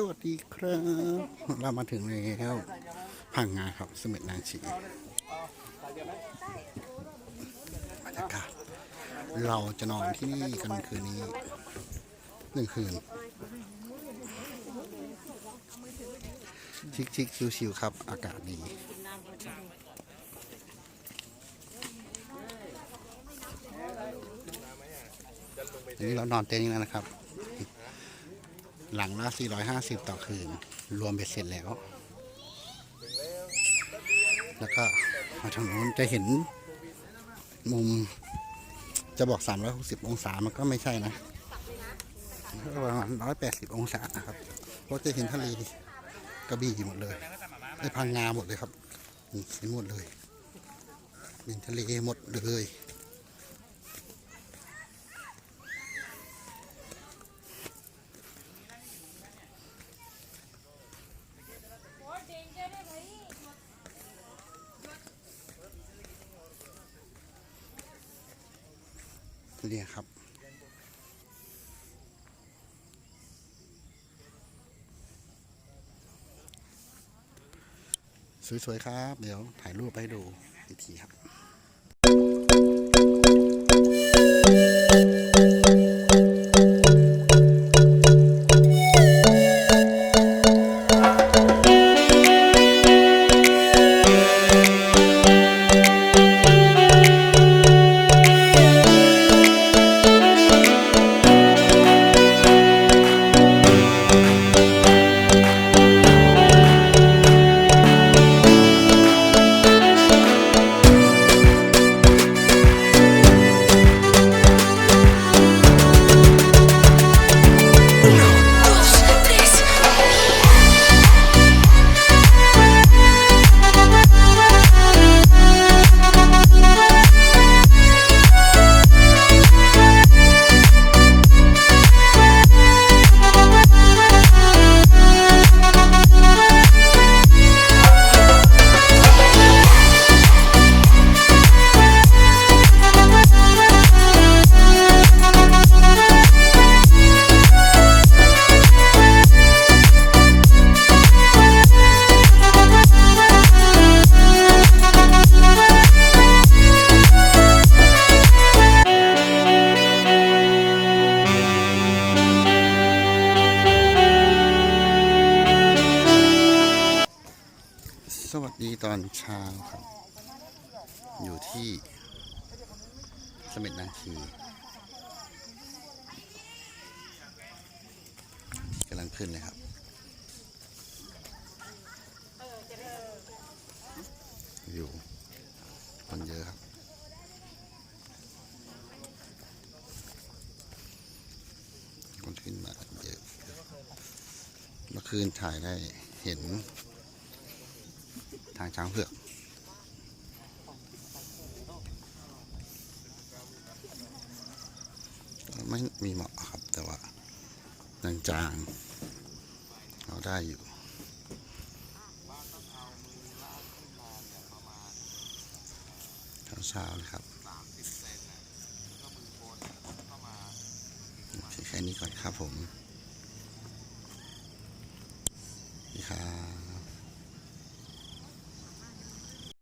สวัสดีครับ เรามาถึงแล้วพังงาครับสมุทรนางชีบรรยากาศเราจะนอนที่นี่กันคืนนี้หนึ่งคืน ชิคๆชิวๆครับ อากาศดีนี้เรานอนเต็นท์แล้วนะครับ หลังละ 450 ต่อคืน รวมเบ็ดเสร็จแล้ว แล้วก็มาทางนู้นจะเห็นมุมจะบอก 360 องศามันก็ไม่ใช่นะประมาณ180 องศาครับเพราะจะเห็นทะเลกระบี่หมดเลยไอ้พังงาหมดเลยครับนี่เห็นหมดเลยเห็นทะเลหมดเลย เนี่ยครับ สวย ๆ ครับ เดี๋ยวถ่ายรูปไปดูอีกทีครับ ตอนเช้าครับ อยู่ที่เสม็ดนางชีกำลังขึ้นเลยครับอยู่คนเยอะครับ คนขึ้นมาเยอะเมื่อคืนถ่ายได้เห็น ทางช้างเผือกไม่มีเหมาะครับแต่ว่าจางๆเราได้อยู่เช้าๆนะครับโอเคแค่นี้ก่อนครับผม